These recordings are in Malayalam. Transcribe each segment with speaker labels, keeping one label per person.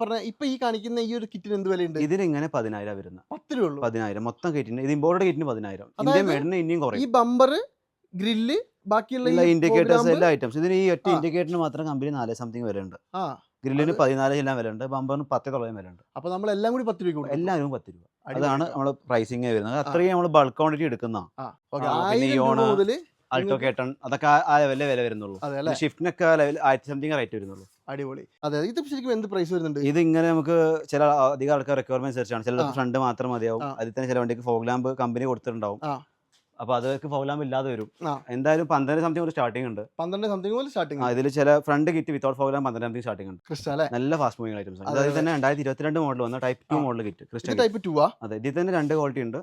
Speaker 1: പറഞ്ഞ ഇപ്പൊ ഈ കാണിക്കുന്ന ഈ ഒരു കിറ്റിന് എന്ത് വിലയുണ്ട്?
Speaker 2: ഇതിന് ഇങ്ങനെ പതിനായിരം വരുന്ന.
Speaker 1: പത്ത് രൂപ ഉള്ളൂ.
Speaker 2: പതിനായിരം. മൊത്തം കിറ്റിന് ഇത് ഇമ്പോർട്ടഡ് കിറ്റിന് പതിനായിരം. ഇന്ത്യൻ
Speaker 1: അതായത്
Speaker 2: മേഡിന് ഇനിയും
Speaker 1: ഈ ബമ്പർ ഗ്രില്ല് ബാക്കിയുള്ള
Speaker 2: ഇൻഡിക്കേറ്റേഴ്സ് എല്ലാ ഐറ്റംസ് ഇതിന് ഈ ഒറ്റ ഇൻഡിക്കേറ്ററിന് മാത്രം കമ്പനി നാല് സംതിങ്
Speaker 1: വരുന്നുണ്ട്
Speaker 2: ഗ്രില്ലിന് പതിനാല് എല്ലാം വിലയുണ്ട്. ബമ്പറിന് പത്ത് തൊള്ളായിരം വിലയുണ്ട്.
Speaker 1: അപ്പൊ നമ്മൾ എല്ലാം കൂടി പത്ത് രൂപ
Speaker 2: എല്ലാവരും പത്ത് രൂപ. അതാണ്. നമ്മൾ പ്രൈസിങ് വരുന്നത്. അത്രയും നമ്മൾ ബൾക്ക് ക്വാണ്ടിറ്റി എടുക്കുന്ന. അൾട്ടോ കേട്ടൺ അതൊക്കെ ആ- ലെവലിലെ വില വരുന്നുള്ളൂ. ഷിഫ്റ്റിനൊക്കെ ആ ലെവൽ ആയിരത്തി സംതിങ് റേറ്റ് വരുന്നുള്ളൂ.
Speaker 1: അടിപൊളി. അതെ ഇത് ശരിക്കും എന്ത് പ്രൈസ് വരുന്നുണ്ട്?
Speaker 2: ഇത് ഇങ്ങനെ നമുക്ക് ചില അധികം ആൾക്കാർ റിക്വയർമെന്റ് സെർച്ച് ആണ് ചില ഫ്രണ്ട് മാത്രം മതിയാവും. അതിൽ തന്നെ ചില വണ്ടിക്ക് ഫോഗ് ലാമ്പ് കമ്പനി കൊടുത്തിട്ടുണ്ടാവും. അപ്പൊ അതൊക്കെ ഫോഗ് ലാമ്പ് ഇല്ലാതെ വരും. എന്തായാലും പന്ത്രണ്ട് സംതിങ് ഒരു സ്റ്റാർട്ടിംഗ് ഉണ്ട്.
Speaker 1: പന്ത്രണ്ട് സംതിങ് മുതൽ സ്റ്റാർട്ടിങ്
Speaker 2: ആ, ഇതിൽ ചില front kit without fog lamp പന്ത്രണ്ട് സംതിങ് സ്റ്റാർട്ടിംഗ് ഉണ്ട്.
Speaker 1: ക്രിസ്റ്റ അല്ലേ?
Speaker 2: നല്ല ഫാസ്റ്റ് മൂവിംഗ് ഐറ്റംസ്
Speaker 1: ആണ്
Speaker 2: അതായത് തന്നെ രണ്ടായിരത്തി ഇരുപത്തിരണ്ട് മോഡൽ വന്ന type two model kit crystal
Speaker 1: type two ആ?
Speaker 2: അതെ ഇതിൽ തന്നെ രണ്ട് ക്വാളിറ്റി ഉണ്ട്.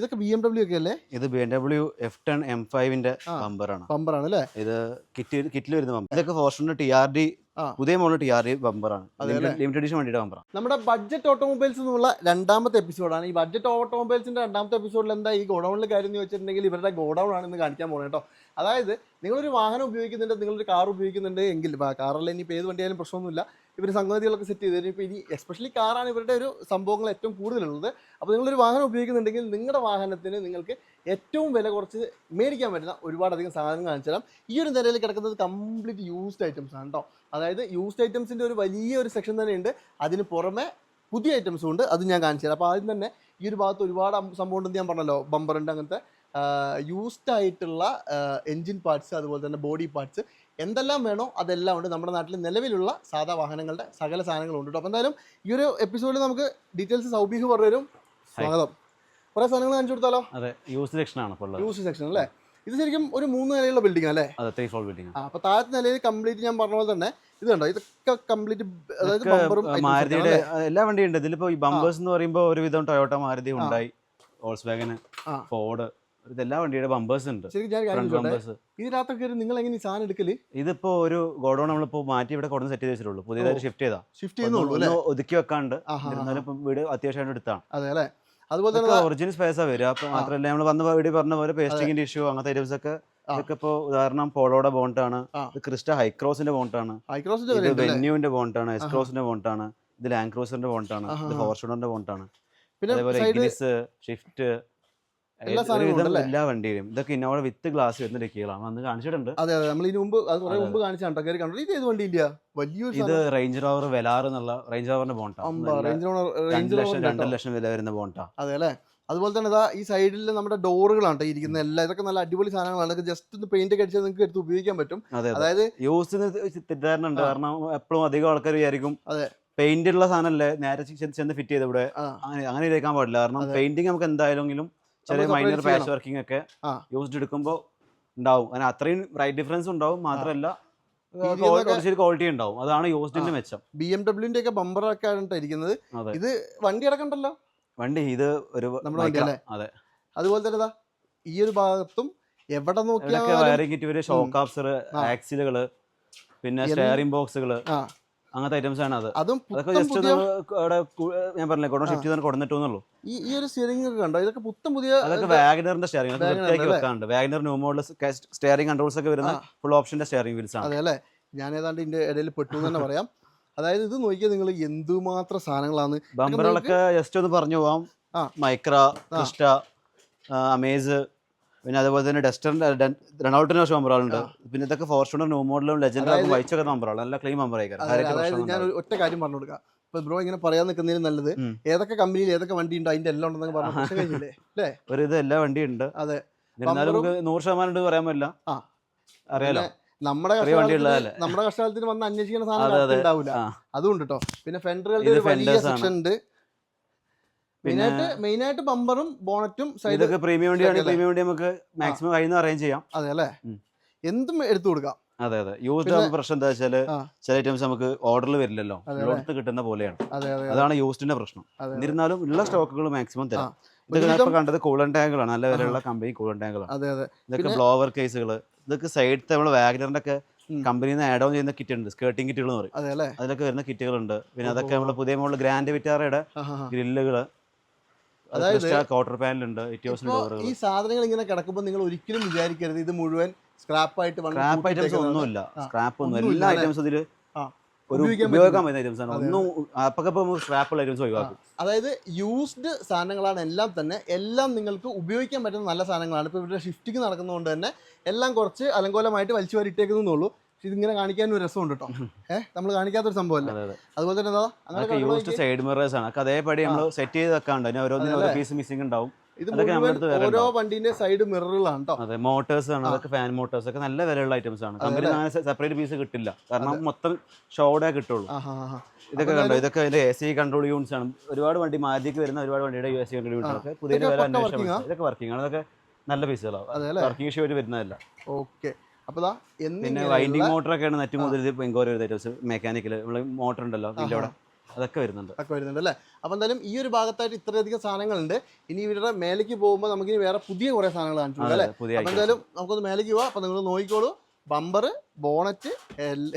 Speaker 1: ഇതൊക്കെ ബി എം ഡബ്ല്യു ഒക്കെ അല്ലേ?
Speaker 2: ഇത് B M W F ten M ഫൈവിന്റെ
Speaker 1: bumper
Speaker 2: ആണ്.
Speaker 1: പമ്പർ ആണ് അല്ലേ
Speaker 2: ഇത് കിറ്റ് കിറ്റിൽ വരുന്ന പമ്പർ ഇതൊക്കെ ഫോർച്യൂണർ ടി ആർ ഡി. പുതിയ മോഡൽ ടി ആർ ബമ്പറാണ് ലിമിറ്റഡ് എഡിഷൻ വേണ്ടിയിട്ട് ബമ്പറാണ്
Speaker 1: നമ്മുടെ ബഡ്ജറ്റ് ഓട്ടോമൊബൈൽസ് എന്നുള്ള രണ്ടാമത്തെ എപ്പിസോഡാണ് ഈ ബഡ്ജറ്റ് ഓട്ടോമൊബൈൽസിന്റെ രണ്ടാമത്തെ എപ്പിസോഡിൽ എന്താ ഈ ഗോഡൌണിൽ കാര്യം എന്ന് വെച്ചിട്ടുണ്ടെങ്കിൽ ഇവരുടെ ഗോഡൌൺ ആണ് ഇന്ന് കാണിക്കാൻ പോകുന്നത് കേട്ടോ അതായത് നിങ്ങളൊരു വാഹനം ഉപയോഗിക്കുന്നുണ്ട് നിങ്ങളൊരു കാർ ഉപയോഗിക്കുന്നുണ്ട് എങ്കിൽ കാറല്ല ഇനിയിപ്പോൾ ഏത് വണ്ടിയായാലും പ്രശ്നമൊന്നുമില്ല. ഇവർ സംഗതികളൊക്കെ സെറ്റ് ചെയ്ത്. തരും ഇപ്പോൾ ഇനി എസ്പെഷ്യലി കാറാണ് ഇവരുടെ ഒരു സംഭവങ്ങൾ ഏറ്റവും കൂടുതലുള്ളത്. അപ്പോൾ നിങ്ങളൊരു വാഹനം ഉപയോഗിക്കുന്നുണ്ടെങ്കിൽ നിങ്ങളുടെ വാഹനത്തിന് നിങ്ങൾക്ക് ഏറ്റവും വില കുറച്ച് മേടിക്കാൻ പറ്റുന്ന ഒരുപാടധികം സാധനങ്ങൾ കാണിച്ചു തരാം ഈ ഒരു നിലയിൽ കിടക്കുന്നത് കംപ്ലീറ്റ് യൂസ്ഡ് ഐറ്റംസ് ആണ് കേട്ടോ അതായത് യൂസ്ഡ് ഐറ്റംസിന്റെ ഒരു വലിയ ഒരു സെക്ഷൻ തന്നെയുണ്ട്. അതിന് പുറമെ പുതിയ ഐറ്റംസും ഉണ്ട്. അത് ഞാൻ കാണിച്ചു തരാം. അപ്പോൾ ആദ്യം തന്നെ ഈ ഒരു ഭാഗത്ത് ഒരുപാട് സംഭവം ഉണ്ടെന്ന് ഞാൻ പറഞ്ഞല്ലോ. ബമ്പറുണ്ട് അങ്ങനത്തെ. യൂസ്ഡ് ആയിട്ടുള്ള എൻജിൻ പാർട്സ് അതുപോലെ തന്നെ ബോഡി പാർട്സ് എന്തെല്ലാം വേണോ അതെല്ലാം ഉണ്ട്. നമ്മുടെ നാട്ടിൽ നിലവിലുള്ള സാധാ വാഹനങ്ങളുടെ സകല സാധനങ്ങളും ഉണ്ട് കേട്ടോ. അപ്പോൾ എന്തായാലും ഈ ഒരു എപ്പിസോഡിൽ നമുക്ക് ഡീറ്റെയിൽസ് സൗബീഹ് പറഞ്ഞുതരും സ്വാഗതം. കുറേ സാധനങ്ങൾ കാണിച്ചു കൊടുത്താലോ?
Speaker 2: അതെ യൂസ് സെക്ഷൻ ആണ്
Speaker 1: യൂസ് സെക്ഷൻ അല്ലേ? ഇത് ശരിക്കും ഒരു മൂന്ന് നിലയുള്ള ബിൽഡിംഗ് അല്ലേ?
Speaker 2: അതെ ത്രീ ഫ്ലോർ ബിൽഡിംഗ്
Speaker 1: ആ അപ്പോൾ താഴത്തെ നിലയിൽ കംപ്ലീറ്റ് ഞാൻ പറഞ്ഞ പോലെ തന്നെ ഇത് കണ്ടോ? ഇതൊക്കെ കംപ്ലീറ്റ് അതായത് ബമ്പറും
Speaker 2: മാരുതിയുടെ എല്ലാ വണ്ടിയും ഉണ്ട്. ഇതിലിപ്പോ ഈ ബമ്പേഴ്സ് എന്ന് പറയുമ്പോൾ ഒരുവിധം ടൊയോട്ട മാരുതി ഉണ്ടായി. ഓൾസ്വാഗൻ വാഗന് ഫോർഡ് ഇതെല്ലാ വണ്ടിയുടെ ബമ്പേഴ്സ് ഉണ്ട്.
Speaker 1: ശരിക്കും ഞാൻ കാര്യം
Speaker 2: ബമ്പേഴ്സ്
Speaker 1: ഇതിനകത്തൊക്കെ നിങ്ങൾ എങ്ങനെ ഈ സാധനം എടുക്കൽ?
Speaker 2: ഇതിപ്പോ ഒരു ഗോഡൗൺ നമ്മളിപ്പോ മാറ്റി ഇവിടെ കൊടുന്ന് സെറ്റ് ചെയ്ത്. വെച്ചിട്ടുള്ളൂ പുതിയതായിട്ട് ഷിഫ്റ്റ് ചെയ്താ
Speaker 1: ഷിഫ്റ്റ് ചെയ്യുന്നുള്ളൂ
Speaker 2: ഒതുക്കി വെക്കാണ്ട്. എന്നാലും ഇപ്പം വീട് അത്യാവശ്യമായിട്ട് എടുത്താണ്.
Speaker 1: അതെ അല്ലേ? അതുപോലെ തന്നെ
Speaker 2: ഒറിജിനൽ സ്പേസാ വരിക. അപ്പൊ മാത്രമല്ല നമ്മൾ വന്ന വീട് പറഞ്ഞ പോലെ പേസ്റ്റിംഗിന്റെ ഇഷ്യൂ അങ്ങനത്തെ ഐറ്റംസ് ഒക്കെ. ഇതൊക്കെ ഇപ്പൊ ഉദാഹരണം പോളോയുടെ ബോണ്ടാണ് ക്രിസ്റ്റ ഹൈക്രോസിന്റെ ബോണ്ടാണ് വെന്യൂവിന്റെ ബോണ്ടാണ്. എസ്ക്രോസിന്റെ ബോണ്ടാണ് ഇത് ലാൻഡ് ക്രൂസറിന്റെ ബോണ്ടാണ് ഇത്. ഫോർച്യൂണറിന്റെ ബോണ്ടാണ്
Speaker 1: പിന്നെ
Speaker 2: അതേപോലെ ഇഗ്നിസ് ഷിഫ്റ്റ്
Speaker 1: എല്ലാ?
Speaker 2: വണ്ടിയിലും. ഇതൊക്കെ ഇന്നോടെ വിത്ത് ഗ്ലാസ് വരുന്ന ഡിക്കികളാണ് അന്ന് കാണിച്ചിട്ടുണ്ട്.
Speaker 1: അതെ അതെ. നമ്മൾ ഇതിന് മുമ്പ് അത് കുറെ മുമ്പ് കാണിച്ചാണ് കയറി കണ്ടു? ഇത് ഏത് വണ്ടി ഇല്ല? വലിയൊരു
Speaker 2: ഇത് റേഞ്ച് റോവർ വെലാർ എന്നുള്ള റേഞ്ച് റോവറിന്റെ ബോണ്ടാണ്
Speaker 1: റേഞ്ച്
Speaker 2: രണ്ട്
Speaker 1: റേഞ്ച്
Speaker 2: ലക്ഷം രണ്ടര ലക്ഷം വില വരുന്ന ബോണ്ടാ
Speaker 1: അതെ അല്ലേ? അതുപോലെ തന്നെ ഇതാ ഈ സൈഡിൽ നമ്മുടെ ഡോറുകളാണ് ഇരിക്കുന്ന. എല്ലാം ഇതൊക്കെ നല്ല അടിപൊളി സാധനങ്ങളാണ്. ഇതൊക്കെ ജസ്റ്റ് ഒന്ന് പെയിന്റ് ഒക്കെ അടിച്ചാൽ നിങ്ങൾക്ക് എടുത്ത് ഉപയോഗിക്കാൻ പറ്റും.
Speaker 2: അതെ അതെ.
Speaker 1: അതായത്
Speaker 2: യൂസ് തെറ്റിദ്ധാരണ ഉണ്ട്. കാരണം എപ്പോഴും അധികം ആൾക്കാർ വിചാരിക്കും
Speaker 1: അതെ.
Speaker 2: പെയിന്റ് ഉള്ള സാധനമല്ലേ നേരെ ചെന്ന് ഫിറ്റ് ചെയ്ത് ഇവിടെ അങ്ങനെ ഇരിക്കാൻ പാടില്ല. കാരണം. പെയിന്റിങ് നമുക്ക് എന്തായാലും ചെറിയ മൈനർ
Speaker 1: പാഷ്
Speaker 2: പാച്ച് വർക്കിംഗ് ഒക്കെ യൂസ്ഡ് എടുക്കുമ്പോൾ ഉണ്ടാവും. അങ്ങനെ അത്രയും റൈറ്റ് ഡിഫറൻസ് ഉണ്ടാവും. മാത്രമല്ല ക്വാളിറ്റി ഉണ്ടാവും. അതാണ് യൂസ്ഡിന്റെ മെച്ചം.
Speaker 1: ബി എം ഡബ്ല്യൂന്റെ ഒക്കെ ബമ്പറൊക്കെ ആണ് ട്ടോ ഇരിക്കുന്നത് ഇത് വണ്ടി അടക്കണ്ടല്ലോ?
Speaker 2: വണ്ടി ഇത് ഒരു
Speaker 1: നമ്മുടെ വണ്ടി അല്ലേ?
Speaker 2: അതെ.
Speaker 1: അതുപോലെ തന്നെ ഈ ഒരു ഭാഗത്തും എവിടെ
Speaker 2: നോക്കിയാൽ ഷോക്ക് ആക്സിലുകൾ പിന്നെ സ്റ്റെയറിംഗ്
Speaker 1: ബോക്സുകൾ.
Speaker 2: അങ്ങനത്തെ ഐറ്റംസ് ആണ് അത്.
Speaker 1: അതും
Speaker 2: അതൊക്കെ ജസ്റ്റ്
Speaker 1: ഒന്ന്
Speaker 2: അവിടെ ഞാൻ പറഞ്ഞില്ലേ കൊണ്ടു ഷിഫ്റ്റ് ചെയ്ത് കൊടുത്തിട്ടുള്ളൂ
Speaker 1: ഈ ഈ ഒരു സ്റ്റിയറിംഗ് ഒക്കെ കണ്ടോ? ഇതൊക്കെ പുത്തം പുതിയ
Speaker 2: അതൊക്കെ വാഗനറിന്റെ സ്റ്റിയറിംഗ് വൃത്തിയാക്കി? വെക്കാറുണ്ട് WagonR new model steering controls ഒക്കെ വരുന്ന ഫുൾ ഓപ്ഷന്റെ സ്റ്റിയറിംഗ് വീൽസ് ആണ്.
Speaker 1: അതെ അല്ലേ? ഞാൻ ഏതാണ്ട് ഇതിന്റെ ഇടയിൽ പെട്ടു എന്ന് തന്നെ പറയാം. അതായത് ഇത് നോക്കിയാൽ നിങ്ങൾ എന്തുമാത്രം സാധനങ്ങളാണ്
Speaker 2: ബമ്പറുകളൊക്കെ ജസ്റ്റ് ഒന്ന് പറഞ്ഞു പോവാം. മൈക്ര ക്രിസ്റ്റ അമേസ് പിന്നെ അതുപോലെ തന്നെ ഡസ്റ്ററിന്റെ റണൌട്ടിന് കുറച്ച് അമ്പറാളുണ്ട് പിന്നെ ഇതൊക്കെ ഫോർച്യൂണർ ന്യൂ മോഡലും ലെജൻഡറും
Speaker 1: അതായത്
Speaker 2: വൈച്ചൊക്കെ ബമ്പറുകൾ നല്ല ക്ലീൻ ബമ്പർ
Speaker 1: അതെ, ഞാൻ ഒറ്റ കാര്യം പറഞ്ഞു കൊടുക്കാം. ഇപ്പൊ ബ്രോ ഇങ്ങനെ പറയാൻ നിൽക്കുന്നതിന് നല്ലത്. ഏതൊക്കെ കമ്പനിയിൽ ഏതൊക്കെ വണ്ടി ഉണ്ട് അതിന്റെ എല്ലാം ഉണ്ടെന്ന് പറഞ്ഞു.
Speaker 2: ഒരു ഇത് എല്ലാ വണ്ടിയും ഉണ്ട്.
Speaker 1: അതെ.
Speaker 2: എന്നാലും നമുക്ക് നൂറ് ശതമാനം ഉണ്ട് പറയാൻ പറ്റില്ല.
Speaker 1: ആ.
Speaker 2: അറിയാലോ?
Speaker 1: നമ്മുടെ
Speaker 2: വണ്ടി
Speaker 1: നമ്മുടെ കഷ്ടകാലത്തിന് വന്ന് അന്വേഷിക്കുന്ന സാധനം
Speaker 2: അതെ.
Speaker 1: ഉണ്ടാവില്ല.
Speaker 2: അതും
Speaker 1: ഉണ്ട് കേട്ടോ പിന്നെ ഫെൻഡറുകളുടെ ഒരു വലിയ സെക്ഷൻ ഉണ്ട്. മെയിനായിട്ട് മെയിനായിട്ട് ബമ്പറും ബോണറ്റും
Speaker 2: ഇതൊക്കെ പ്രീമിയം വണ്ടിയാണ്. പ്രീമിയം വണ്ടി നമുക്ക് മാക്സിമം കഴിയുന്ന അറേഞ്ച് ചെയ്യാം.
Speaker 1: അതെ അല്ലേ. എന്തും എടുത്തു കൊടുക്കാം.
Speaker 2: അതെ അതെ. യൂസ്ഡ് ആകുമ്പോൾ പ്രശ്നം എന്താ വെച്ചാൽ
Speaker 1: ആ.
Speaker 2: ചില ഐറ്റംസ് നമുക്ക് ഓർഡറിൽ വരില്ലല്ലോ.
Speaker 1: അതെ.
Speaker 2: കിട്ടുന്ന പോലെയാണ്.
Speaker 1: അതെ അതെ
Speaker 2: അതാണ് യൂസ്ഡിന്റെ പ്രശ്നം. എന്നിരുന്നാലും ഉള്ള സ്റ്റോക്കുകൾ മാക്സിമം തരാം. ഇതൊക്കെ കണ്ടത് കൂളൻ ടാങ്കുകളാണ് നല്ല വിലയുള്ള കമ്പനി കൂളൻ ടാങ്കുകളാണ് ഇതൊക്കെ ബ്ലോവർ കേസുകൾ ഇതൊക്കെ സൈഡത്തെ നമ്മൾ വാഗ്നറിന്റെ ഒക്കെ കമ്പനിയിൽ നിന്ന് ആഡ് ഓൺ ചെയ്യുന്ന കിറ്റ് ഉണ്ട്. സ്കേർട്ടിംഗ് കിറ്റുകൾ എന്ന് പറയും. അതിലൊക്കെ വരുന്ന കിറ്റുകളുണ്ട് പിന്നെ അതൊക്കെ നമ്മൾ പുതിയ മോഡൽ ഗ്രാൻഡ് വിറ്റാറയുടെ. ഗ്രില്ലുകൾ
Speaker 1: അതായത്
Speaker 2: ക്വാർട്ടർ പാനലുണ്ട്
Speaker 1: ഈ സാധനങ്ങൾ ഇങ്ങനെ കിടക്കുമ്പോൾ നിങ്ങൾ ഒരിക്കലും വിചാരിക്കരുത് ഇത് മുഴുവൻ സ്ക്രാപ്പ് ആയിട്ട്
Speaker 2: സ്ക്രാപ്പ് ഐറ്റംസ്. ഒന്നുമില്ല. സ്ക്രാപ്പ് ഒന്നും എല്ലാ ഐറ്റംസ് ഇതിൽ ഒരു
Speaker 1: ഉപയോഗിക്കാൻ
Speaker 2: പറ്റുന്ന ഐറ്റംസ് ആണ്. ഒന്നും അപ്പൊക്കെ സ്ക്രാപ്പുള്ള ഐറ്റംസ് ഒഴിവാക്കും.
Speaker 1: അതായത് യൂസ്ഡ് സാധനങ്ങളാണ് എല്ലാം തന്നെ എല്ലാം നിങ്ങൾക്ക് ഉപയോഗിക്കാൻ പറ്റുന്ന നല്ല സാധനങ്ങളാണ്. ഇപ്പോൾ ഇവരുടെ ഷിഫ്റ്റിംഗ് നടക്കുന്നതുകൊണ്ട് തന്നെ എല്ലാം കുറച്ച് അലങ്കോലമായിട്ട് വലിച്ചു വാരിട്ടേക്കുന്നുള്ളൂ ഇതിങ്ങനെ കാണിക്കാൻ ഒരു രസമുണ്ട് കേട്ടോ. ഏഹ് നമ്മൾ കാണിക്കാത്തൊരു സംഭവമല്ല.
Speaker 2: അതെ അതെ.
Speaker 1: അതുപോലെ തന്നെ
Speaker 2: അതൊക്കെ യൂസ്ഡ് സൈഡ് മിറേഴ്സ് ആണ്. അതൊക്കെ അതേപടി നമ്മൾ സെറ്റ് ചെയ്ത് വെക്കാണ്ട് അതിന് ഓരോന്നിനും ഓരോ പീസ് മിസ്സിംഗ് ഉണ്ടാവും.
Speaker 1: ഇത് ഓരോ വണ്ടീന്റെ സൈഡ് മിററുകളാണ് കേട്ടോ.
Speaker 2: അതെ മോട്ടേഴ്സ് ആണ്. അതൊക്കെ ഫാൻ മോട്ടേഴ്സ് ഒക്കെ നല്ല വിലയുള്ള ഐറ്റംസ് ആണ്. കമ്പനി സെപ്പറേറ്റ് പീസ് കിട്ടില്ല. കാരണം മൊത്തം ഷോഡേ കിട്ടുള്ളൂ. ഇതൊക്കെ കണ്ടോ? ഇതൊക്കെ അതിന്റെ എ സി കൺട്രോൾ യൂണിറ്റ്സ് ആണ്. ഒരുപാട് വണ്ടി മാജിക്ക് വരുന്ന ഒരുപാട് വണ്ടിയുടെ U S C control unit ഒക്കെ പുതിയ വില അന്വേഷണം. ഇതൊക്കെ വർക്കിംഗ് ആണ്. ഇതൊക്കെ നല്ല പീസുകളാണ് വർക്കിംഗ് ഷോ വരുന്നതല്ല.
Speaker 1: ഓക്കെ അപ്പൊ ദാ
Speaker 2: പിന്നെ വൈൻഡിങ് ഏറ്റവും കൂടുതൽ എൻക്വയറി വരുന്ന ഐറ്റംസ് മെക്കാനിക്കൽ നമ്മൾ മോട്ടർ ഉണ്ടല്ലോ അവിടെ. അതൊക്കെ വരുന്നുണ്ട്.
Speaker 1: ഒക്കെ വരുന്നുണ്ട് അല്ലേ? അപ്പോൾ എന്തായാലും ഈ ഒരു ഭാഗത്തായിട്ട് ഇത്രയധികം സാധനങ്ങളുണ്ട്. ഇനി ഇവരുടെ മേലേക്ക് പോകുമ്പോൾ നമുക്ക് ഇനി വേറെ പുതിയ കുറേ സാധനങ്ങൾ
Speaker 2: കാണിച്ചിട്ടുണ്ട്
Speaker 1: അല്ലേ? അപ്പോൾ എന്തായാലും നമുക്കൊന്ന് മേലേക്ക് പോവാം. അപ്പോൾ നിങ്ങൾ നോക്കിക്കോളൂ. ബമ്പർ ബോണറ്റ്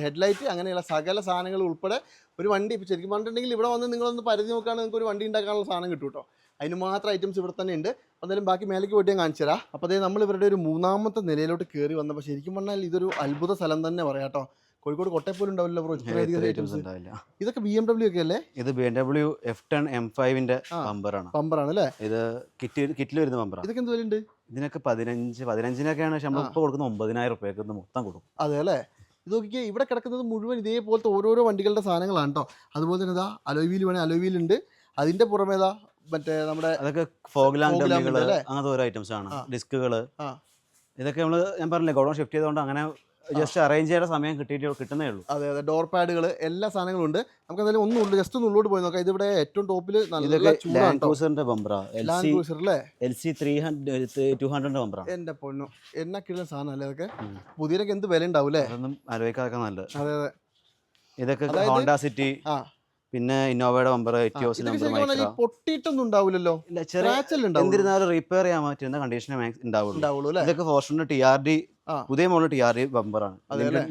Speaker 1: ഹെഡ്ലൈറ്റ് അങ്ങനെയുള്ള സകല സാധനങ്ങൾ ഉൾപ്പെടെ ഒരു വണ്ടി ശരിക്കും പറഞ്ഞിട്ടുണ്ടെങ്കിൽ ഇവിടെ വന്ന് നിങ്ങളൊന്ന് പരിധി നോക്കുകയാണെങ്കിൽ നിങ്ങൾക്ക് ഒരു വണ്ടി ഉണ്ടാക്കാനുള്ള സാധനം കിട്ടും കേട്ടോ അതിന് മാത്രം ഐറ്റംസ് ഇവിടെ തന്നെ ഉണ്ട്. എന്തായാലും ബാക്കി മേലേക്ക് പോയിട്ട് ഞാൻ കാണിച്ചു തരാം. അപ്പോൾ അതേ നമ്മൾ ഇവരുടെ ഒരു മൂന്നാമത്തെ നിലയിലോട്ട് കയറി വന്നപ്പോൾ ശരിക്കും പറഞ്ഞാൽ ഇതൊരു അത്ഭുത സ്ഥലം തന്നെ പറയാം കേട്ടോ. കോഴിക്കോട് കൊട്ടയപ്പോലും ഉണ്ടാവില്ല ബ്രോ
Speaker 2: ഐറ്റംസ്
Speaker 1: ഇതൊക്കെ ബി എം ഡബ്ല്യു ഒക്കെ അല്ലേ?
Speaker 2: ഇത് B M W F ten M ഫൈവിന്റെ
Speaker 1: പമ്പറാണ്
Speaker 2: ബമ്പറാണ്
Speaker 1: അല്ലേ
Speaker 2: ഇത് കിറ്റ് കിറ്റിൽ വരുന്ന പമ്പർ
Speaker 1: ഇതൊക്കെ എന്ത് വിലയുണ്ട്?
Speaker 2: ഇതിനൊക്കെ പതിനഞ്ച് പതിനഞ്ചിനൊക്കെയാണ് ശമ്പളം ഇപ്പോൾ കൊടുക്കുന്ന ഒമ്പതിനായിരം റുപ്യക്ക് മൊത്തം കൊടുക്കും.
Speaker 1: അതെ അല്ലേ? ഇത് നോക്കിക്കേ ഇവിടെ കിടക്കുന്നത് മുഴുവൻ ഇതേപോലത്തെ ഓരോരോ വണ്ടികളുടെ സാധനങ്ങളാണ് കേട്ടോ. അതുപോലെ തന്നെ ഇതാ അലോവീൽ വീൽ വേണേൽ അലോയ് അതിന്റെ ഉണ്ട്. അതിന്റെ പുറമേ ഇതാ മറ്റേ നമ്മുടെ
Speaker 2: അതൊക്കെ ഫോഗ് ലാമ്പ്
Speaker 1: Fog lamp
Speaker 2: ഡമ്മികൾ
Speaker 1: ഉണ്ട് അല്ലേ?
Speaker 2: അങ്ങനത്തെ ഓരോ ഐറ്റംസ് ആണ്.
Speaker 1: ആ.
Speaker 2: ഇതൊക്കെ നമ്മൾ ഞാൻ പറഞ്ഞില്ലേ ഗോഡൗൺ ഷിഫ്റ്റ് ചെയ്തുകൊണ്ട് അങ്ങനെ ജസ്റ്റ് അറേഞ്ച് ചെയ്യേണ്ട സമയം കിട്ടിയിട്ട് കിട്ടുന്നേ ഉള്ളൂ.
Speaker 1: അതെ അതെ. ഡോർ പാഡുകൾ എല്ലാ സാധനങ്ങളും ഉണ്ട്. നമുക്ക് എന്തായാലും ഒന്നും ഉള്ളു ജസ്റ്റ് ഒന്ന് ഉള്ളോട്ട് പോയി നോക്കാം. ഇതിവിടെ ഏറ്റവും ടോപ്പിൽ
Speaker 2: land ബംബ്ര L C three hundred ബമ്പറാണ്
Speaker 1: എന്റെ പൊണ്ണു എന്നാ കിട്ടുന്ന സാധനം അല്ലേ അതൊക്കെ
Speaker 2: പുതിയൊക്കെ
Speaker 1: പുതിയതൊക്കെ എന്ത് വില ഉണ്ടാവും അല്ലേ
Speaker 2: അതൊന്നും ആലോചിക്കാതൊക്കെ നല്ലത്.
Speaker 1: അതെ അതെ.
Speaker 2: ഇതൊക്കെ ഹോണ്ട സിറ്റി
Speaker 1: ആ.
Speaker 2: പിന്നെ ഇന്നോവയുടെ ബമ്പർ
Speaker 1: ആ,
Speaker 2: എറ്റിയോസിന്റെ മൈക്ര
Speaker 1: പൊട്ടിയിട്ടൊന്നും ഉണ്ടാവില്ലല്ലോ?
Speaker 2: എന്തിരുന്നാലും റിപ്പയർ ചെയ്യാൻ പറ്റുന്ന കണ്ടീഷനെ ഉണ്ടാവുള്ളൂ. ഇതൊക്കെ ഫോർച്യൂണർ ടി ആർ ഡി. പുതിയ മോഡൽ ടി ആർ ഡി ബമ്പറാണ്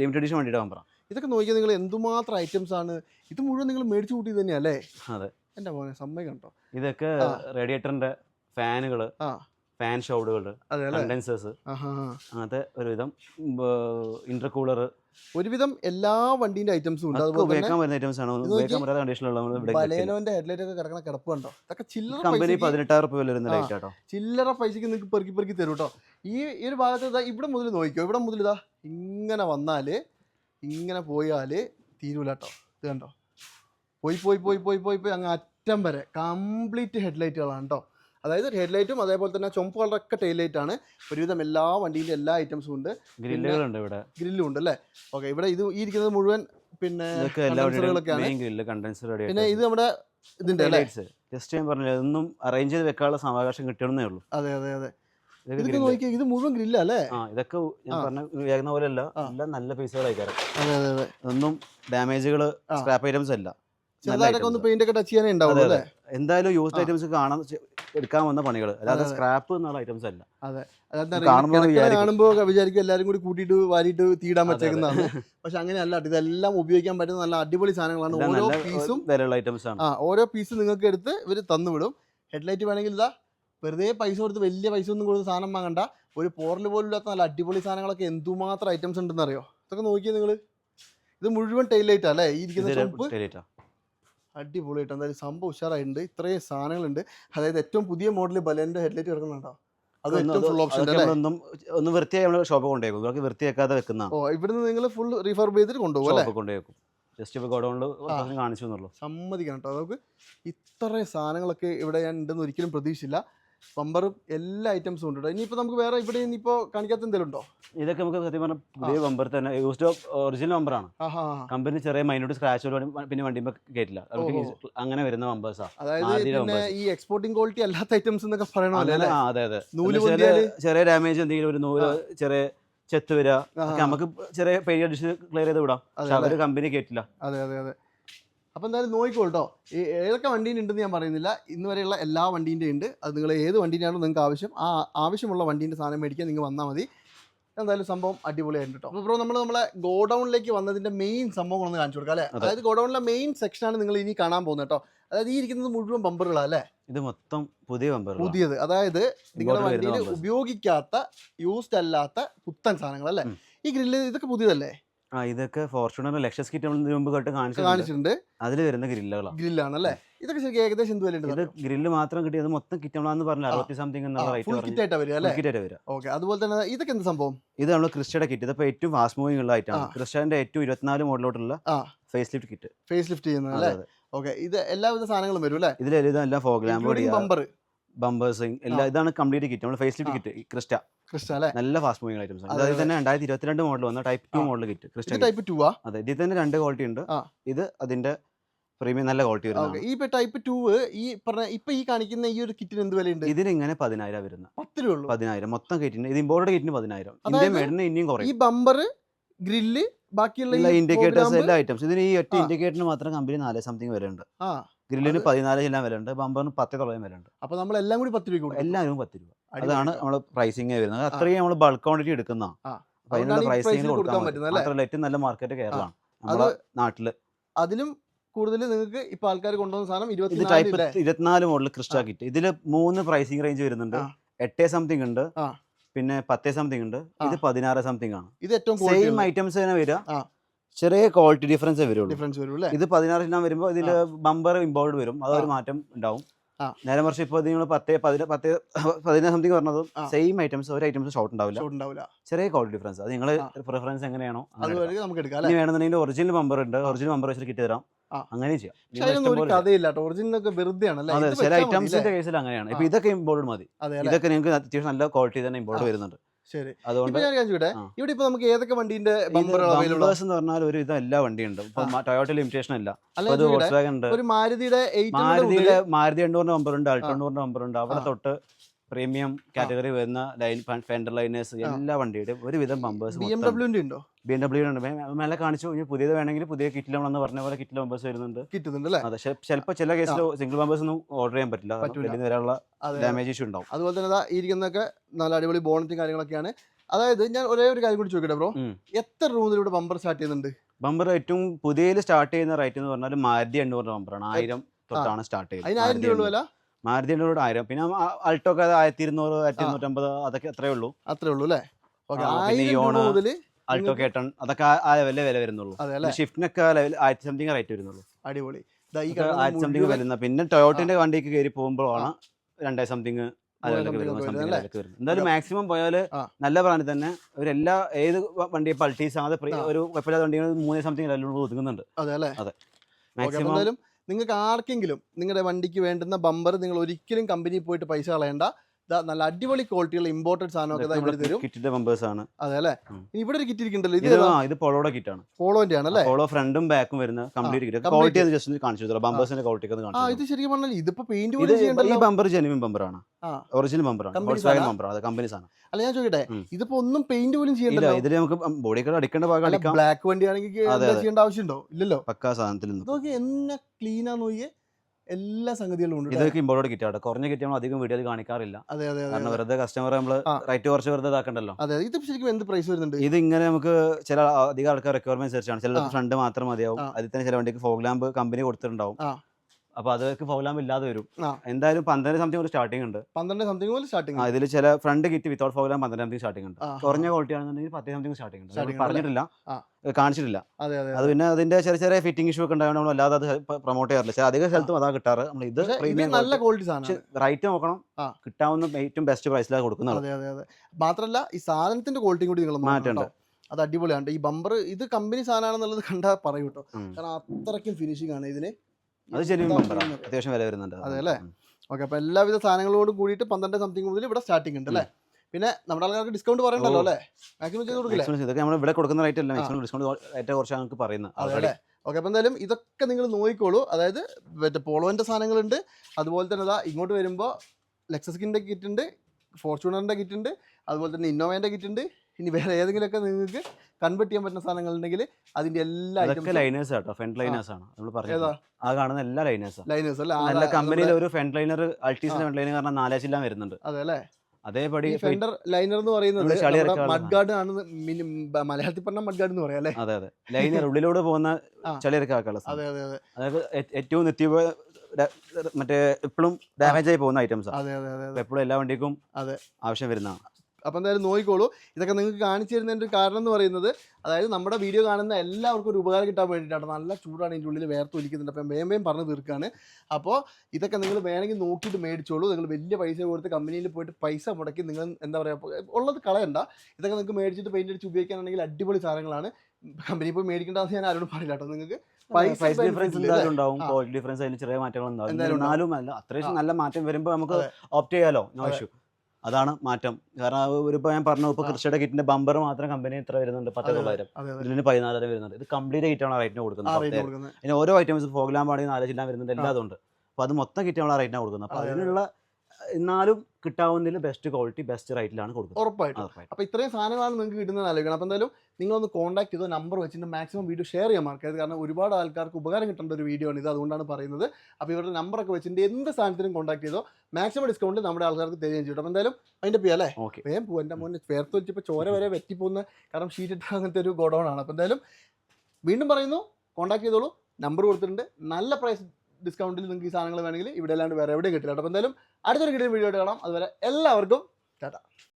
Speaker 2: ലിമിറ്റഡ് എഡിഷൻ വണ്ടിയുടെ ബമ്പറാണ്
Speaker 1: ഇതൊക്കെ നോക്കിയാൽ നിങ്ങൾ എന്തുമാത്രം ഐറ്റംസ് ആണ്. ഇത് മുഴുവൻ നിങ്ങൾ മേടിച്ചു കൂട്ടി തന്നെയല്ലേ
Speaker 2: അതെ.
Speaker 1: എന്റെ മോനെ സമ്മതിക്കണം കണ്ടോ
Speaker 2: ഇതൊക്കെ. റേഡിയേറ്ററിന്റെ
Speaker 1: ഫാനുകൾ
Speaker 2: ഫാൻ ഷൗഡുകൾ കണ്ടൻസേഴ്സ് അങ്ങനത്തെ ഒരുവിധം ഇന്റർകൂളർ
Speaker 1: ഒരുവിധം എല്ലാ വണ്ടീന്റെ ഐറ്റംസും ഉണ്ട്. അതുപോലെ
Speaker 2: ഉപയോഗിക്കാൻ വരുന്ന ഐറ്റംസ് ആണ്. ഉപയോഗിക്കാൻ. പറ്റാത്ത കണ്ടീഷനിലുള്ള
Speaker 1: ബലേനോന്റെ ഹെഡ്ലൈറ്റ് ഒക്കെ കിടക്കണ കിടപ്പ് കണ്ടോ? അതൊക്കെ ചില്ലറ
Speaker 2: കമ്പനി പതിനെട്ടായിരം വരുന്ന. ലൈറ്റ്
Speaker 1: ചില്ലറ പൈസക്ക് നിങ്ങൾക്ക് പെറുക്കി പെറുക്കി തരും കേട്ടോ ഈ ഈ ഒരു ഭാഗത്ത് ഇതാ ഇവിടെ മുതൽ നോക്കിക്കോ ഇവിടെ മുതൽ ഇതാ ഇങ്ങനെ വന്നാൽ ഇങ്ങനെ പോയാൽ തീരൂല കേട്ടോ ഇത് കണ്ടോ? പോയി പോയി പോയി പോയി പോയി പോയി അങ്ങ് അറ്റം വരെ കംപ്ലീറ്റ് ഹെഡ്ലൈറ്റുകളാണ് കേട്ടോ അതായത് ഹെഡ് ലൈറ്റും അതേപോലെ തന്നെ ചുമപ്പ് കളറൊക്കെ ടൈൽ ലൈറ്റ് ആണ്. ഒരുവിധം എല്ലാ വണ്ടീന്റെ എല്ലാ ഐറ്റംസും ഉണ്ട്.
Speaker 2: ഗ്രില്ലുകളുണ്ട് ഇവിടെ.
Speaker 1: ഗ്രില്ലും ഉണ്ട് അല്ലേ ഓക്കെ ഇവിടെ ഇത് ഈ ഇരിക്കുന്നത് മുഴുവൻ പിന്നെ
Speaker 2: കണ്ടൻസർ
Speaker 1: പിന്നെ ഇത് നമ്മുടെ ഇതിന്റെ
Speaker 2: ജസ്റ്റ് ഞാൻ പറഞ്ഞില്ല ഇതൊന്നും അറേഞ്ച് ചെയ്ത് വെക്കാനുള്ള സാവകാശം കിട്ടണമെന്നേ ഉള്ളൂ.
Speaker 1: അതെ അതെ അതെ. ഇത് മുഴുവൻ ഗ്രില്ല അല്ലേ?
Speaker 2: ഇതൊക്കെ ഞാൻ പറഞ്ഞ വേഗുന്ന പോലെ അല്ല. എല്ലാം നല്ല പീസുകളായിക്കാരം
Speaker 1: അതെ അതെ അതെ.
Speaker 2: ഒന്നും ഡാമേജുകൾ സ്ക്രാപ്പ് ഐറ്റംസ് അല്ല.
Speaker 1: ചെറുതായിട്ടൊക്കെ ഒന്ന് പെയിന്റ് ഒക്കെ ടച്ച് ചെയ്യാനേ ഉണ്ടാവുള്ളൂ അല്ലേ?
Speaker 2: എന്തായാലും യൂസ്ഡ് ഐറ്റംസ് കാണാൻ എടുക്കാൻ വന്ന പണികൾ. അല്ലാതെ. സ്ക്രാപ്പ് എന്നുള്ള ഐറ്റംസ് അല്ല. അതെ. കാണുമ്പോൾ വിചാരിക്കും.
Speaker 1: എല്ലാവരും എല്ലാരും കൂടി കൂട്ടിയിട്ട് വാരിയിട്ട് തീടാൻ. വെച്ചേക്കുന്നതാണ് പക്ഷെ അങ്ങനെയല്ല കേട്ടോ. ഇതെല്ലാം ഉപയോഗിക്കാൻ പറ്റുന്ന നല്ല അടിപൊളി സാധനങ്ങളാണ്. ഓരോ പീസും
Speaker 2: വിലയുള്ള ഐറ്റംസ് ആണ്.
Speaker 1: ആ ഓരോ പീസ് നിങ്ങൾക്ക് എടുത്ത് ഇവർ തന്നു വിടും ഹെഡ്ലൈറ്റ് വേണമെങ്കിൽ ഇതാ വെറുതെ പൈസ കൊടുത്ത് വലിയ പൈസ ഒന്നും കൊടുത്ത് സാധനം വാങ്ങണ്ട. ഒരു പോറൽ പോലും ഇല്ലാത്ത നല്ല അടിപൊളി സാധനങ്ങളൊക്കെ എന്തുമാത്രം ഐറ്റംസ് ഉണ്ടെന്ന് അറിയോ ഇതൊക്കെ നോക്കിയാൽ നിങ്ങൾ ഇത് മുഴുവൻ ടൈലൈറ്റാ ലൈറ്റ് അല്ലേ? ഈ ഇരിക്കുന്ന ഷോപ്പ്
Speaker 2: ടെലിറ്റാ
Speaker 1: അടിപൊളിയായിട്ട്. എന്തായാലും സംഭവം ഉഷാറായിട്ടുണ്ട്. ഇത്രയും സാധനങ്ങളുണ്ട്. അതായത് ഏറ്റവും പുതിയ മോഡൽ ബലേന്റെ ഹെഡ്ലൈറ്റ് കിടക്കുന്നുണ്ടോ? അത് ഏറ്റവും ഫുൾ ഓപ്ഷൻ
Speaker 2: ഒന്നും ഒന്ന് വൃത്തിയായി നമ്മൾ ഷോപ്പ് കൊണ്ടുപോകും ഇവർക്ക് വൃത്തിയാക്കാതെ വെക്കുന്ന
Speaker 1: ഓ ഇവിടുന്ന് നിങ്ങൾ ഫുൾ റീഫർബ് ചെയ്തിട്ട് കൊണ്ടുപോകും അല്ലേ?
Speaker 2: കൊണ്ടുപോകും ജസ്റ്റ് ഇപ്പോൾ ഗോഡൗണിൽ കാണിച്ചു എന്നുള്ളൂ
Speaker 1: സമ്മതിക്കണം കേട്ടോ. നമുക്ക് ഇത്രയും സാധനങ്ങളൊക്കെ ഇവിടെ ഞാൻ ഉണ്ടെന്ന് ഒരിക്കലും പ്രതീക്ഷിച്ചില്ല. ബമ്പറും എല്ലാ ഐറ്റംസും ഉണ്ട് ഇനിയിപ്പോൾ നമുക്ക് വേറെ ഇവിടെ ഇനിയിപ്പോൾ കാണിക്കാത്ത എന്തെങ്കിലും ഉണ്ടോ?
Speaker 2: ഇതൊക്കെ നമുക്ക് സത്യം പറഞ്ഞാൽ പുതിയ ബമ്പർ തന്നെ. യൂസ്ഡ് ഒറിജിനൽ ബമ്പറാണ് കമ്പനി ചെറിയ മൈനോട്ട് സ്ക്രാച്ച് പിന്നെ വണ്ടിയുമ്പോൾ കയറ്റില്ല അവർക്ക്
Speaker 1: ഓഹോ.
Speaker 2: ഈ- അങ്ങനെ വരുന്ന ബമ്പേഴ്സാണ്
Speaker 1: അതായത്. ഈ എക്സ്പോർട്ടിംഗ് ക്വാളിറ്റി അല്ലാത്ത ഐറ്റംസ് എന്നൊക്കെ പറയണമല്ലോ
Speaker 2: അതെ അതെ. ചെറിയ ഡാമേജ് എന്തെങ്കിലും ഒരു നൂൽ ചെറിയ ചെത്ത് വരിക നമുക്ക് ചെറിയ പേര് അഡിഷൻ ക്ലിയർ ചെയ്ത് വിടാം. പക്ഷെ കമ്പനി കേട്ടില്ല
Speaker 1: അതെ അതെ അതെ. അപ്പോൾ എന്തായാലും നോക്കിക്കോട്ടോ ഈ ഏതൊക്കെ വണ്ടീന്റെ ഉണ്ടെന്ന് ഞാൻ പറയുന്നില്ല. ഇന്ന് വരെയുള്ള എല്ലാ വണ്ടീന്റെ ഉണ്ട്. അത് നിങ്ങൾ ഏത് വണ്ടീന്റെയാണോ നിങ്ങൾക്ക് ആവശ്യം ആ ആവശ്യമുള്ള വണ്ടീന്റെ സാധനം മേടിക്കാൻ നിങ്ങൾ വന്നാൽ മതി. എന്തായാലും സംഭവം അടിപൊളിയായിട്ട് കേട്ടോ അപ്പോൾ നമ്മൾ നമ്മളെ ഗോഡൗണിലേക്ക് വന്നതിന്റെ മെയിൻ സംഭവം ഒന്ന് കാണിച്ചു കൊടുക്കാം അല്ലേ? അതായത് ഗോഡൗണിലെ മെയിൻ സെക്ഷനാണ് നിങ്ങൾ ഇനി കാണാൻ പോകുന്നത് കേട്ടോ അതായത് ഈ ഇരിക്കുന്നത് മുഴുവൻ ബമ്പറുകളാണ് അല്ലേ?
Speaker 2: ഇത് മൊത്തം പുതിയ ബമ്പർ
Speaker 1: പുതിയത്. അതായത് നിങ്ങളുടെ വണ്ടിയിൽ ഉപയോഗിക്കാത്ത യൂസ്ഡ് അല്ലാത്ത പുത്തൻ സാധനങ്ങൾ അല്ലേ ഈ ഗ്രില്ല് ഇതൊക്കെ പുതിയതല്ലേ?
Speaker 2: ആ ഇതൊക്കെ ഫോർച്യൂണർ ലക്ഷസ് കിറ്റ് നമ്മൾ മുമ്പ് കേട്ട് കാണിച്ചിട്ടുണ്ട്. അതിൽ വരുന്ന ഗ്രില്ലുകളാണ്
Speaker 1: ഗ്രില്ലാണ് അല്ലേ ഇതൊക്കെ ശരിക്കും ഏകദേശം എന്ത് വിലയുണ്ട്
Speaker 2: ഇത് ഗ്രില്ല് മാത്രം കിട്ടിയത് മൊത്തം കിറ്റമാണെന്ന് പറഞ്ഞു. അറുപത്തി സംതിങ്
Speaker 1: അതുപോലെ തന്നെ ഇതൊക്കെ എന്ത് സംഭവം?
Speaker 2: ഇത് നമ്മൾ ക്രിസ്റ്റയുടെ കിറ്റ് ഇതിപ്പോ ഏറ്റവും ഫാസ്റ്റ് മൂവിംഗ് ഉള്ള ഐറ്റം
Speaker 1: ആ.
Speaker 2: ക്രിസ്റ്റയുടെ ഏറ്റവും ഇരുപത്തിനാല് മോഡലോട്ടുള്ള. Face lift kit
Speaker 1: face lift ചെയ്യുന്നത് ഓക്കെ ഇത് എല്ലാവിധ സാധനങ്ങളും വരും അല്ലേ?
Speaker 2: ഇതിലെല്ലാം ഫോഗ് ലാമ്പ്
Speaker 1: ബമ്പർ
Speaker 2: ബമ്പേഴ്സിങ് എല്ലാം ഇതാണ് കംപ്ലീറ്റ് കിറ്റ് നമ്മൾ face lift kit Crysta
Speaker 1: Crysta അല്ലേ?
Speaker 2: നല്ല ഫാസ്റ്റ് മൂവിംഗ് ഐറ്റംസ്
Speaker 1: ആണ്
Speaker 2: അതായത് തന്നെ രണ്ടായിരത്തി ഇരുപത്തിരണ്ട് മോഡൽ വന്ന type two model kit Crysta
Speaker 1: type two ആ?
Speaker 2: അതെ ഇതിൽ തന്നെ രണ്ട് ക്വാളിറ്റി ഉണ്ട്. ഇത് അതിന്റെ പ്രീമിയം നല്ല ക്വാളിറ്റി വരുന്നത്
Speaker 1: ഈ ടൈപ്പ് ടു ഈ പറഞ്ഞ ഇപ്പൊ ഈ കാണിക്കുന്ന ഈ ഒരു കിറ്റിന് എന്ത് വിലയുണ്ട്?
Speaker 2: ഇതിന് ഇങ്ങനെ പതിനായിരം വരുന്ന.
Speaker 1: പത്ത് രൂപ ഉള്ളൂ.
Speaker 2: പതിനായിരം. മൊത്തം കിറ്റിന് ഇത് ഇമ്പോർട്ടഡ് കിറ്റിന് പതിനായിരം. ഇന്ത്യ
Speaker 1: അതായത്
Speaker 2: മേഡിന് ഇനിയും
Speaker 1: ഈ
Speaker 2: കുറയും
Speaker 1: ബമ്പർ ഗ്രില്ല് ബാക്കിയുള്ള ഈ
Speaker 2: ഇൻഡിക്കേറ്റേഴ്സ് എല്ലാ ഐറ്റംസ് ഇതിന് ഈ ഒറ്റ ഇൻഡിക്കേറ്ററിന് മാത്രം കമ്പനി നാല് സംതിങ് വരുന്നുണ്ട്
Speaker 1: ആ.
Speaker 2: ഗ്രില്ലിന് പതിനാല് ചെല്ലാൻ ഉണ്ട് ബമ്പറിന് പത്തേ തൊള്ളായിരം ഉണ്ട്
Speaker 1: അപ്പൊ നമ്മൾ എല്ലാം കൂടി പത്ത് രൂപ
Speaker 2: എല്ലാവരും പത്ത് രൂപ. അതാണ്. നമ്മൾ പ്രൈസിങ് വരുന്നത്. അത്രയും നമ്മൾ ബൾക്ക് ക്വാണ്ടിറ്റി എടുക്കുന്ന.
Speaker 1: ആ.
Speaker 2: അപ്പൊ അതിനുള്ള പ്രൈസിങ് കൊടുക്കാൻ
Speaker 1: പറ്റുന്നത്
Speaker 2: മാത്രമല്ല ഏറ്റവും നല്ല മാർക്കറ്റ് കേരളമാണ് നമ്മുടെ നാട്ടിൽ.
Speaker 1: അതിലും കൂടുതൽ നിങ്ങൾക്ക് ഇപ്പൊ ആൾക്കാർ കൊണ്ടുവന്ന സാധനം
Speaker 2: ഇത്
Speaker 1: ഇരുപത്തിനാല്
Speaker 2: ടൈപ്പ് ഇരുപത്തിനാല് മോഡൽ ക്രിസ്റ്റ കിറ്റ് ഇതിൽ മൂന്ന് പ്രൈസിംഗ് റേഞ്ച് വരുന്നുണ്ട്. എട്ടേ സംതിങ് ഉണ്ട്. പിന്നെ പത്തേ സംതിങ് ഉണ്ട്. ഇത് പതിനാറ് സംതിങ് ആണ്.
Speaker 1: ഇത് ഏറ്റവും
Speaker 2: സെയിം ഐറ്റംസ് തന്നെ വരിക. ചെറിയ ക്വാളിറ്റി ഡിഫറൻസ് വരുള്ളൂ.
Speaker 1: ഡിഫറൻസ് വരും
Speaker 2: ഇത് പതിനാറ് ശതമാനം വരുമ്പോൾ ഇതിൽ ബമ്പർ ഇമ്പോർട്ട് വരും. അതൊരു മാറ്റം ഉണ്ടാവും. നേരം മറിച്ച് ഇപ്പോൾ നിങ്ങൾ പത്ത് പതിന പത്ത് പതിനാറ് സംതിങ് പറഞ്ഞതും സെയിം ഐറ്റംസ് ഒരു ഐറ്റംസ് ഷോർട്ട് ഉണ്ടാവില്ല. ചെറിയ ക്വാളിറ്റി ഡിഫറൻസ് അത് നിങ്ങൾ പ്രിഫറൻസ് എങ്ങനെയാണോ ഇനി വേണമെന്നുണ്ടെങ്കിൽ ഒറിജിനൽ ബമ്പർ ഉണ്ട്. ഒറിജിനൽ ബമ്പർ വെച്ചിട്ട് കിട്ടി തരാം. അങ്ങനെ ചെയ്യാം.
Speaker 1: കഥയില്ല ഒറിജിനലൊക്കെ വെറുതെ
Speaker 2: അതെ ചില ഐറ്റംസിന്റെ കേസിൽ അങ്ങനെയാണ്. ഇപ്പൊ ഇതൊക്കെ ഇമ്പോർട്ടഡ് മതി. ഇതൊക്കെ നിങ്ങൾക്ക് അത്യാവശ്യം നല്ല ക്വാളിറ്റി തന്നെ ഇമ്പോർട്ട് വരുന്നുണ്ട്.
Speaker 1: ശരി.
Speaker 2: അതുകൊണ്ട്
Speaker 1: ഇപ്പൊ ഞാൻ കാണിച്ചു
Speaker 2: ആ.
Speaker 1: ഇവിടെ ഇപ്പൊ നമുക്ക് ഏതൊക്കെ
Speaker 2: ബമ്പേഴ്സ് എന്ന് പറഞ്ഞാൽ ഒരു ഇത് എല്ലാ വണ്ടിയുണ്ട്. ടൊയോട്ട ലിമിറ്റേഷൻ ഇല്ല
Speaker 1: ഒരു മാരുതിയുടെ
Speaker 2: മാരുതിയുടെ മാരുതി എണ്ണൂറിന്റെ നമ്പർ ഉണ്ട് അൾട്ടോ
Speaker 1: ആ.
Speaker 2: നമ്പർ ഉണ്ട്. അവിടെ തൊട്ട് പ്രീമിയം കാറ്റഗറി വരുന്ന ലൈൻ ഫെൻഡർ ലൈനേഴ്സ് എല്ലാ വണ്ടിയുടെയും ഒരുവിധം ബമ്പേഴ്സ്
Speaker 1: ബി എം ഡബ്ല്യൂന്റെ ഉണ്ടോ
Speaker 2: ബി എം ഡബ്ല്യൂ ഉണ്ട്. മേലെ കാണിച്ചു ഇനി പുതിയത് വേണമെങ്കിൽ പുതിയ കിറ്റിൽ നമ്മളെന്ന് പറഞ്ഞ പോലെ കിറ്റിൽ ബമ്പേഴ്സ് വരുന്നുണ്ട്.
Speaker 1: കിട്ടുന്നുണ്ട്
Speaker 2: അതെ ചിലപ്പോൾ ചില കേസിൽ സിംഗിൾ ബമ്പേഴ്സ് ഒന്നും ഓർഡർ ചെയ്യാൻ പറ്റില്ല. വെളിയിൽ വരാനുള്ള ഡാമേജ് ഇഷ്യൂ ഉണ്ടാവും.
Speaker 1: അതുപോലെ തന്നെ ഇരിക്കുന്നതൊക്കെ നല്ല അടിപൊളി ബോണറ്റും കാര്യങ്ങളൊക്കെയാണ്. അതായത് ഞാൻ ഒരേ ഒരു കാര്യം കൂടി ചോദിക്കട്ടെ ബ്രോ എത്ര റൂമിലൂടെ ബമ്പർ സ്റ്റാർട്ട് ചെയ്യുന്നുണ്ട്?
Speaker 2: ബമ്പർ ഏറ്റവും പുതിയതിൽ സ്റ്റാർട്ട് ചെയ്യുന്ന റേറ്റ് എന്ന് പറഞ്ഞാൽ മാരുതി എണ്ണൂറ് ബമ്പറാണ് ആയിരം തൊട്ടാണ് സ്റ്റാർട്ട് ചെയ്യുന്നത്
Speaker 1: വില
Speaker 2: മാരുതി ആയിരം. പിന്നെ അൾട്ടോ ഒക്കെ ആയിരത്തി ഇരുന്നൂറ് ആയിരത്തി ഇരുന്നൂറ്റമ്പത് അതൊക്കെ അത്രേ ഉള്ളൂ.
Speaker 1: അത്രേ ഉള്ളൂ അല്ലേ? ഓക്കെ
Speaker 2: അൾട്ടോ കേട്ടൺ അതൊക്കെ ആ- ലെവലിലെ വില വരുന്നുള്ളൂ. ഷിഫ്റ്റിനൊക്കെ ലെവൽ ആയിരത്തി സംതിങ് റേറ്റ് വരുന്നുള്ളൂ.
Speaker 1: അടിപൊളി.
Speaker 2: ആയിരത്തി സംതിങ് വരുന്ന പിന്നെ ടൊയോട്ടിന്റെ വണ്ടിക്ക് കയറി പോകുമ്പോഴാണ് രണ്ടേ സംതിങ് എന്തായാലും മാക്സിമം പോയാൽ നല്ല ബ്രാൻഡ് തന്നെ. ഒരു എല്ലാ ഏത് വണ്ടി പൾട്ടീസ് അത്. ഒരു കുഴപ്പമില്ലാത്ത വണ്ടികൾ മൂന്നേ സംതിങ് ഒതുങ്ങുന്നുണ്ട്.
Speaker 1: അതെ
Speaker 2: മാക്സിമം
Speaker 1: നിങ്ങൾക്ക് ആർക്കെങ്കിലും നിങ്ങളുടെ വണ്ടിക്ക് വേണ്ടുന്ന ബമ്പർ നിങ്ങൾ ഒരിക്കലും കമ്പനിയിൽ പോയിട്ട് പൈസ കളയണ്ട. നല്ല അടിപൊളി ക്വാളിറ്റിയുള്ള ഇമ്പോർട്ടഡ് സാധനമൊക്കെ തരും.
Speaker 2: കിറ്റിന്റെ മെമ്പേഴ്സ് ആണ്.
Speaker 1: അതെ അല്ലേ? ഇവിടെ ഒരു കിറ്റ് ഇരിക്കണ്ടല്ലോ ഇത്
Speaker 2: ഇത് ആണ്. പോളോയുടെ കിറ്റാണ്
Speaker 1: പോളോന്റെ ആണല്ലേ
Speaker 2: പോളോ ഫ്രണ്ടും ബാക്കും വരുന്ന കംപ്ലീറ്റ് കിറ്റ് ക്വാളിറ്റി ജസ്റ്റ് കാണിച്ചു ബമ്പേഴ്സിന്റെ ക്വാളിറ്റി ഒക്കെ കാണിച്ചു
Speaker 1: ഇത് ശരിക്കും പറഞ്ഞാൽ ഇതിപ്പോ പെയിന്റ് പോലും
Speaker 2: ഈ ബമ്പർ ജെനുവിൻ ബമ്പർ
Speaker 1: ആണ്.
Speaker 2: ഒറിജിനൽ
Speaker 1: ബമ്പർ
Speaker 2: ആണ്. ബമ്പർ
Speaker 1: ആണ്
Speaker 2: കമ്പനീസ് ആണ്. കമ്പനി സാധനം.
Speaker 1: അല്ല ഞാൻ ചോദിക്കട്ടെ ഇതിപ്പോ ഒന്നും പെയിന്റ് പോലും ചെയ്യണ്ടല്ലോ?
Speaker 2: ഇതിൽ നമുക്ക് ബോഡി കളർ അടിക്കേണ്ട ഭാഗം അടിക്കാം.
Speaker 1: ബ്ലാക്ക് വണ്ടി ആണെങ്കിൽ. ചെയ്യേണ്ട ആവശ്യമുണ്ടോ? ഇല്ലല്ലോ.
Speaker 2: പക്കാ സാധനത്തിൽ നിന്ന്
Speaker 1: നോക്കി എന്നെ ക്ലീൻ ആ നോക്കിയേ. എല്ലാ സംഗതികളും ഉണ്ട്.
Speaker 2: ഇതൊക്കെ ഇമ്പോർട്ടഡ് കിറ്റാണ് കുറഞ്ഞ കിറ്റ് നമ്മൾ അധികം വീഡിയോയിൽ കാണിക്കാറില്ല.
Speaker 1: അതെ അതെ
Speaker 2: കാരണം വെറുതെ കസ്റ്റമർ നമ്മൾ റൈറ്റ് കുറച്ച് വെറുതെ ഇതാക്കണ്ടല്ലോ.
Speaker 1: അതെ ഇത് ശരിക്കും എന്ത് പ്രൈസ് വരുന്നുണ്ട്?
Speaker 2: ഇത് ഇങ്ങനെ നമുക്ക് ചില അധികം ആൾക്കാർ റിക്വയർമെന്റ് സെർച്ച് ചില. ഫ്രണ്ട് മാത്രം മതിയാവും. അതിൽ തന്നെ ചില വണ്ടിക്ക് ഫോഗ് ലാമ്പ് കമ്പനി കൊടുത്തിട്ടുണ്ടാവും. അപ്പൊ അതൊക്കെ ഫോഗ് ഇല്ലാതെ വരും.
Speaker 1: ആ.
Speaker 2: എന്തായാലും പന്ത്രണ്ട് സംതിങ് ഒരു സ്റ്റാർട്ടിംഗ് ഉണ്ട്.
Speaker 1: പന്ത്രണ്ട് സംതിങ് മുതൽ സ്റ്റാർട്ടിങ്
Speaker 2: ഇതിൽ ചില ഫ്രണ്ട് കിറ്റ് വിത്തൗട്ട് ലാമ്പ് പന്ത്രണ്ട് സംതിങ് സ്റ്റാർട്ടിംഗ് ഉണ്ട്. കുറഞ്ഞ ക്വാളിറ്റി ആണെന്നുണ്ടെങ്കിൽ പത്ത് സംതിങ് സ്റ്റാർട്ടിംഗ് ഉണ്ട്.
Speaker 1: Starting
Speaker 2: നമ്മൾ
Speaker 1: ഉണ്ട്
Speaker 2: പറഞ്ഞിട്ടില്ല
Speaker 1: ആ.
Speaker 2: ഏ, കാണിച്ചിട്ടില്ല.
Speaker 1: അതെ അതെ
Speaker 2: അത്. പിന്നെ അതിന്റെ ചെറിയ ചെറിയ ഫിറ്റിംഗ് ഇഷ്യൂ ഒക്കെ ഉണ്ടായതുകൊണ്ട് നമ്മൾ അല്ലാതെ അത് പ്രൊമോട്ട് ചെയ്യാറില്ല. ചില അധിക സ്ഥലത്തും അതാ കിട്ടാറ്. നമ്മൾ ഇത്
Speaker 1: പക്ഷേ ഇത്
Speaker 2: പ്രീമിയം
Speaker 1: നല്ല ക്വാളിറ്റി
Speaker 2: റൈറ്റ് നോക്കണം.
Speaker 1: ആ.
Speaker 2: കിട്ടാവുന്ന ഏറ്റവും ബെസ്റ്റ് പ്രൈസിലാണ് കൊടുക്കുന്നത്.
Speaker 1: അതെ അതെ അതെ. മാത്രല്ല ഈ സാധനത്തിന്റെ ക്വാളിറ്റിയും കൂടി നിങ്ങൾ
Speaker 2: മാറ്റമുണ്ട്.
Speaker 1: അത് അടിപൊളിയാണ്. ഈ ബമ്പർ ഇത് കമ്പനി സാധനമാണെന്നുള്ളത് കണ്ടാൽ പറയൂ കേട്ടോ.
Speaker 2: ഉം.
Speaker 1: കാരണം അത്രയ്ക്കും ഫിനിഷിംഗ് ആണ് ഇതിന്.
Speaker 2: അത് ബമ്പറാണ്
Speaker 1: ചെയ്യുന്നത്?
Speaker 2: അത്യാവശ്യം വില വരുന്നുണ്ട്
Speaker 1: അതെ. അല്ലേ? ഓക്കെ അപ്പൊ എല്ലാവിധ സാധനങ്ങളോടും കൂടിയിട്ട് പന്ത്രണ്ട് സംതിങ് മുതൽ ഇവിടെ സ്റ്റാർട്ടിംഗ് ഉണ്ട് അല്ലേ? പിന്നെ നമ്മുടെ ആൾക്കാർക്ക് ഡിസ്കൗണ്ട് പറയണ്ടല്ലോ. അല്ലേ? മാക്സിമം ചെയ്ത് കൊടുക്കില്ല?
Speaker 2: ഇതൊക്കെ നമ്മൾ ഇവിടെ കൊടുക്കുന്ന റേറ്റ് അല്ല. മാക്സിമം ഡിസ്കൗണ്ട് ഏറ്റവും കുറച്ച് ഞങ്ങൾക്ക് പറയുന്നത്
Speaker 1: അതെ ഓക്കെ അപ്പൊ എന്തായാലും ഇതൊക്കെ നിങ്ങൾ നോക്കിക്കോളൂ. അതായത് മറ്റേ പോളോന്റെ സാധനങ്ങളുണ്ട്. അതുപോലെ തന്നെ അതാ ഇങ്ങോട്ട് വരുമ്പോൾ ലെക്സസ്കിന്റെ കിറ്റ് ഉണ്ട് ഫോർച്യൂണറിന്റെ കിറ്റ് ഉണ്ട് അതുപോലെ തന്നെ ഇന്നോവേന്റെ കിറ്റ് ഉണ്ട്. ഇനി വേറെ ഏതെങ്കിലുമൊക്കെ നിങ്ങൾക്ക് കൺവെർട്ട് ചെയ്യാൻ പറ്റുന്ന സാധനങ്ങളുണ്ടെങ്കിൽ അതിന്റെ എല്ലാ ഐറ്റംസും
Speaker 2: ലൈനേഴ്സ് കേട്ടോ. ഫ്രണ്ട് ലൈനേഴ്സ് ആണ്. നമ്മൾ
Speaker 1: പറയുന്നത്
Speaker 2: പറഞ്ഞത് ആ കാണുന്ന എല്ലാ ലൈനേഴ്സ്
Speaker 1: ലൈനേഴ്സ് അല്ല?
Speaker 2: നല്ല കമ്പനിയിൽ ഒരു ഫ്രണ്ട് ലൈനർ അൾട്ടീസിന്റെ ഫ്രണ്ട് ലൈനർ കാരണം നാലാശില്ലാം വരുന്നുണ്ട്.
Speaker 1: അതെ അല്ലേ?
Speaker 2: അതേപടി
Speaker 1: ഫെൻഡർ ലൈനർ എന്ന് പറയുന്നത് മഡ് ഗാർഡ് ആണ് മലയാളത്തിൽ പറഞ്ഞ മഡ് ഗാർഡ് എന്ന് പറയാം അല്ലേ?
Speaker 2: അതെ അതെ. ലൈനർ ഉള്ളിലൂടെ പോകുന്ന സാധനം.
Speaker 1: അതെ അതെ അതെ.
Speaker 2: അതായത് ഏറ്റവും നിത്യ മറ്റേ എപ്പോഴും ഡാമേജ് ആയി പോകുന്ന ഐറ്റംസ് എപ്പോഴും എല്ലാ വണ്ടിക്കും. ആവശ്യം വരുന്നതാണ്.
Speaker 1: അപ്പോൾ എന്തായാലും നോക്കിക്കോളൂ. ഇതൊക്കെ നിങ്ങൾക്ക് കാണിച്ചു തരുന്നതിന്റെ ഒരു കാരണം എന്ന് പറയുന്നത് അതായത് നമ്മുടെ വീഡിയോ കാണുന്ന എല്ലാവർക്കും ഒരു ഉപകാരം കിട്ടാൻ വേണ്ടിയിട്ടാണ്. നല്ല ചൂടാണ് ഇതിന്റെ ഉള്ളിൽ വേർത്ത് ഒലിക്കുന്നുണ്ട്. അപ്പം വേം വേം പറഞ്ഞു തീർക്കാണ്. അപ്പോൾ ഇതൊക്കെ നിങ്ങൾ വേണമെങ്കിൽ നോക്കിയിട്ട് മേടിച്ചോളൂ. നിങ്ങൾ വലിയ പൈസ കൊടുത്ത് കമ്പനിയിൽ പോയിട്ട് പൈസ മുടക്കി നിങ്ങൾ എന്താ പറയുക ഉള്ളത് കളയണ്ട. ഇതൊക്കെ നിങ്ങൾക്ക് മേടിച്ചിട്ട് പെയിന്റ് അടിച്ച് ഉപയോഗിക്കാനാണെങ്കിൽ അടിപൊളി സാധനങ്ങളാണ്. കമ്പനി പോയി മേടിക്കേണ്ടതെന്ന് ഞാൻ ആരോടും പറയില്ല കേട്ടോ നിങ്ങൾക്ക്.
Speaker 2: Price difference? എന്തായാലും ഉണ്ടാവും. ക്വാളിറ്റി ഡിഫറൻസ് അതിന് ചെറിയ മാറ്റങ്ങൾ ഉണ്ടാവും
Speaker 1: എന്തായാലും
Speaker 2: എന്നാലും അല്ല അത്യാവശ്യം നല്ല മാറ്റം വരുമ്പോൾ നമുക്ക് ഓപ്റ്റ് ചെയ്യാലോ? നോ ഇഷ്യൂ അതാണ് മാറ്റം. കാരണം ഒരു ഞാൻ പറഞ്ഞു ഇപ്പൊ. കൃഷിയുടെ കിറ്റിന്റെ ബമ്പർ മാത്രം കമ്പനി ഇത്ര വരുന്നുണ്ട്. പത്ത് തൊള്ളായിരം. ഇതിന് പതിനാലായിരം വരുന്നുണ്ട്. ഇത് കംപ്ലീറ്റ് കിറ്റാണ് റേറ്റിന് കൊടുക്കുന്നത്. പിന്നെ ഓരോ ഐറ്റംസ് ഫോഗ് പാടി നാല് ചില്ലാൻ വരുന്നുണ്ട്. എല്ലാം അതുണ്ട്. അപ്പൊ അത് മൊത്തം കിറ്റ് നമ്മൾ റേറ്റിനാണ് കൊടുക്കുന്നത്. അപ്പൊ
Speaker 1: അതെ, അതെ.
Speaker 2: അതിനുള്ള എന്നാലും കിട്ടാവുന്നതിൽ ബെസ്റ്റ് ക്വാളിറ്റി ബെസ്റ്റ് റേറ്റിലാണ് കൊടുക്കുന്നത്.
Speaker 1: ഉറപ്പായിട്ടും. അപ്പോൾ ഇത്രയും സാധനങ്ങളാണ് നിങ്ങൾക്ക് കിട്ടുന്നത് ആലോചിക്കണം അപ്പോൾ എന്തായാലും നിങ്ങളൊന്ന് കോൺടാക്ട് ചെയ്തോ നമ്പർ വെച്ചിട്ട് മാക്സിമം വീഡിയോ ഷെയർ ചെയ്യാൻ മറക്കരുത്. കാരണം ഒരുപാട് ആൾക്കാർക്ക് ഉപകാരം കിട്ടേണ്ട ഒരു വീഡിയോ ആണ്. ഇത് അതുകൊണ്ടാണ് പറയുന്നത്. അപ്പോൾ ഇവരുടെ നമ്പറൊക്കെ വെച്ചിട്ട് എന്ത് സാധനത്തിനും കോൺടാക്ട് ചെയ്തോ മാക്സിമം ഡിസ്കൗണ്ട് നമ്മുടെ ആൾക്കാർക്ക് തരികയും ചെയ്യും അപ്പോൾ എന്തായാലും അതിന്റെ പേ അല്ലേ?
Speaker 2: ഓക്കെ
Speaker 1: വേഗം പോകും എന്റെ മോനെ പേർത്ത് വെച്ചിപ്പോൾ ചോര വരെ വെറ്റിപ്പോകുന്ന കാരണം ഷീറ്റ് ഇട്ട അങ്ങനത്തെ ഒരു ഗോഡൗൺ ആണ്. അപ്പോൾ എന്തായാലും വീണ്ടും പറയുന്നു. കോൺടാക്ട് ചെയ്തോളൂ. നമ്പർ കൊടുത്തിട്ടുണ്ട്. നല്ല പ്രൈസ് ഡിസ്കൗണ്ടിൽ നിങ്ങൾക്ക് ഈ സാധനങ്ങൾ വേണമെങ്കിൽ ഇവിടെ അല്ലാണ്ട് വേറെ എവിടെയും കിട്ടില്ല. അപ്പോൾ എന്തായാലും അടുത്തൊരു കിട്ടിയ വീഡിയോ കാണാം. അതുവരെ എല്ലാവർക്കും ടാറ്റ.